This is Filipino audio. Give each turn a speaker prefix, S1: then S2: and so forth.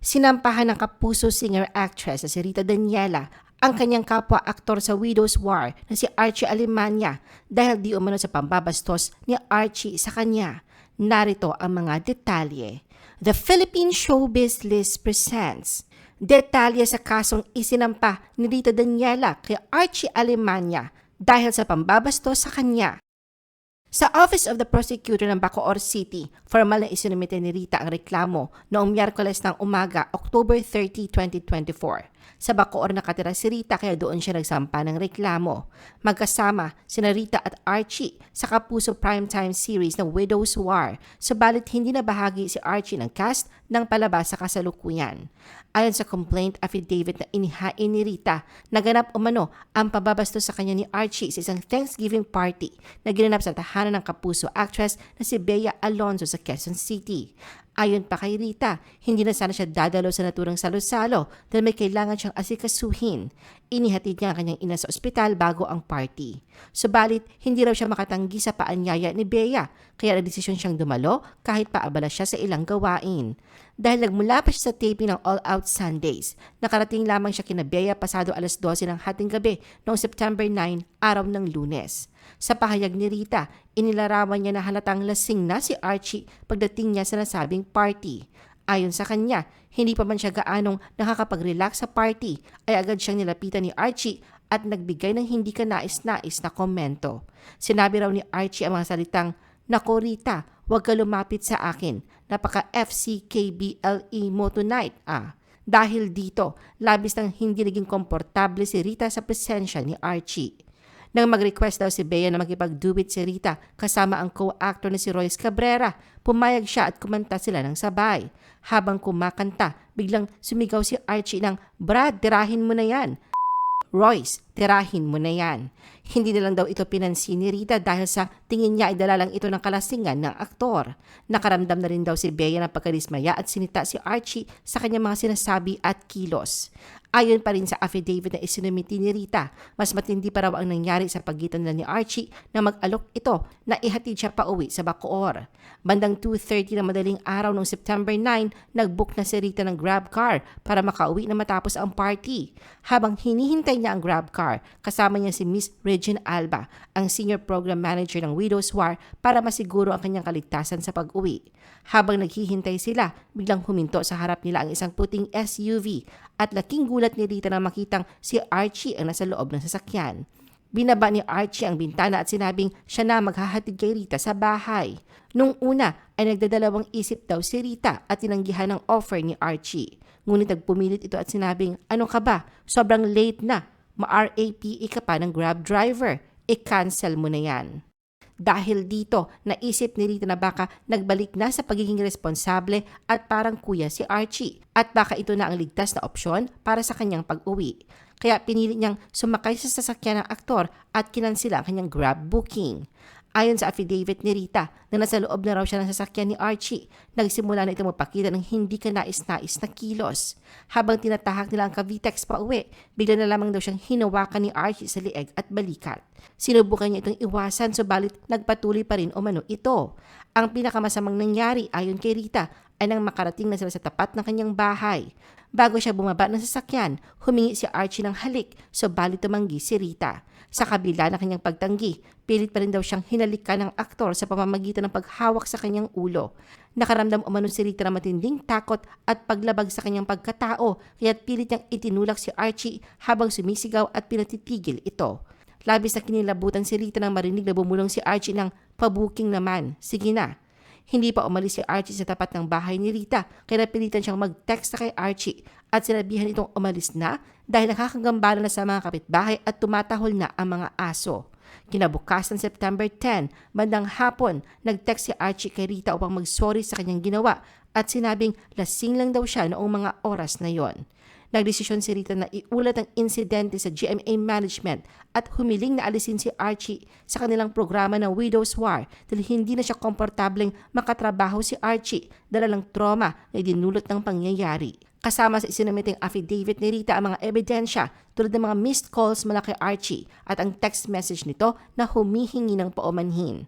S1: Sinampahan ng kapuso singer-actress na si Rita Daniela ang kanyang kapwa-aktor sa Widow's War na si Archie Alemania dahil di umano sa pambabastos ni Archie sa kanya. Narito ang mga detalye. The Philippine Showbiz List presents Detalye sa kasong isinampa ni Rita Daniela kay Archie Alemania dahil sa pambabastos sa kanya. Sa Office of the Prosecutor ng Bacoor City, formal na isinumite ni Rita ang reklamo noong Miyerkules ng umaga, October 30, 2024. Sa Bacoor nakatira si Rita kaya doon siya nagsampa ng reklamo. Magkasama sina Rita at Archie sa Kapuso Primetime series na Widow's War, subalit hindi na bahagi si Archie ng cast ng palabas sa kasalukuyan. Ayon sa complaint affidavit na inihain ni Rita, naganap umano ang pababastos sa kanya ni Archie sa isang Thanksgiving party na ginanap sa tahanan ng kapuso actress na si Bea Alonzo sa Quezon City. Ayon pa kay Rita, hindi na sana siya dadalo sa naturang salo-salo dahil may kailangan siyang asikasuhin. Inihatid niya ang kanyang ina sa ospital bago ang party. Subalit, hindi raw siya makatanggi sa paanyaya ni Bea, kaya nagdesisyon siyang dumalo kahit paabala siya sa ilang gawain. Dahil nagmula pa siya sa taping ng All Out Sundays, nakarating lamang siya kina Bea pasado alas 12 ng hating gabi noong September 9, araw ng lunes. Sa pahayag ni Rita, inilarawan niya na halatang lasing na si Archie pagdating niya sa nasabing party. Ayon sa kanya, hindi pa man siya gaanong nakakapag-relax sa party ay agad siyang nilapitan ni Archie at nagbigay ng hindi ka nais-nais na komento. Sinabi raw ni Archie ang mga salitang, Nako Rita, huwag ka lumapit sa akin. Napaka FCKBLE mo tonight ah. Dahil dito, labis nang hindi naging komportable si Rita sa presensya ni Archie. Nang mag-request daw si Bea na makipag-duet si Rita kasama ang co-actor na si Royce Cabrera, pumayag siya at kumanta sila ng sabay. Habang kumakanta, biglang sumigaw si Archie ng, Brad, tirahin mo na yan. Royce, tirahin mo na yan. Hindi na lang daw ito pinansin ni Rita dahil sa tingin niya ay dala lang ito ng kalasingan ng aktor. Nakaramdam na rin daw si Bea ng pagkadismaya at sinita si Archie sa kanyang mga sinasabi at kilos. Ayon pa rin sa affidavit na isinumiti ni Rita, mas matindi pa raw ang nangyari sa pagitan nila ni Archie na mag-alok ito na ihatid siya pa uwi sa Bacoor. Bandang 2.30 na madaling araw noong September 9, nag-book na si Rita ng grab car para makauwi na matapos ang party. Habang hinihintay niya ang grab car, kasama niya si Miss Regine Alba, ang senior program manager ng Widow's War para masiguro ang kanyang kaligtasan sa pag-uwi. Habang naghihintay sila, biglang huminto sa harap nila ang isang puting SUV at laking gulat ni Rita na makitang si Archie ang nasa loob ng sasakyan. Binaba ni Archie ang bintana at sinabing siya na maghahatid kay Rita sa bahay. Nung una ay nagdadalawang isip daw si Rita at tinanggihan ng offer ni Archie. Ngunit nagpumilit ito at sinabing, ano ka ba? Sobrang late na. Ma-RAPE ka pa ng grab driver. I-cancel mo na yan. Dahil dito, naisip ni Rita na baka nagbalik na sa pagiging responsable at parang kuya si Archie at baka ito na ang ligtas na opsyon para sa kanyang pag-uwi. Kaya pinili niyang sumakay sa sasakyan ng aktor at kinansila ang kanyang grab booking. Ayon sa affidavit ni Rita na nasa loob na raw siya ng sasakyan ni Archie, nagsimula na ito magpakita ng hindi ka nais-nais na kilos. Habang tinatahak nila ang Cavitex pa uwi, bigla na lamang daw siyang hinawakan ni Archie sa lieg at balikat. Sinubukan niya itong iwasan subalit nagpatuloy pa rin umano ito. Ang pinakamasamang nangyari ayon kay Rita ay nang makarating na sila sa tapat ng kanyang bahay. Bago siya bumaba ng sasakyan, humingi si Archie ng halik, subalit tumanggi si Rita. Sa kabila ng kanyang pagtanggi, pilit pa rin daw siyang hinalikan ng aktor sa pamamagitan ng paghawak sa kanyang ulo. Nakaramdam umano si Rita ng matinding takot at paglabag sa kanyang pagkatao, kaya't pilit niyang itinulak si Archie habang sumisigaw at pinatitigil ito. Labis na kinilabutan si Rita nang marinig na bumulong si Archie ng pabuking naman. Sige na. Hindi pa umalis si Archie sa tapat ng bahay ni Rita kaya napilitan siyang mag-text kay Archie at sinabihan itong umalis na dahil nakakagambala na sa mga kapitbahay at tumatahol na ang mga aso. Kinabukasan September 10, bandang hapon, nag-text si Archie kay Rita upang mag-sorry sa kanyang ginawa at sinabing lasing lang daw siya noong mga oras na yon. Nagdesisyon si Rita na iulat ang insidente sa GMA Management at humiling na alisin si Archie sa kanilang programa na Widow's War dahil hindi na siya komportableng makatrabaho si Archie dala ng trauma na dinulot ng pangyayari. Kasama sa isinumiting affidavit ni Rita ang mga ebidensya tulad ng mga missed calls mula kay Archie at ang text message nito na humihingi ng paumanhin.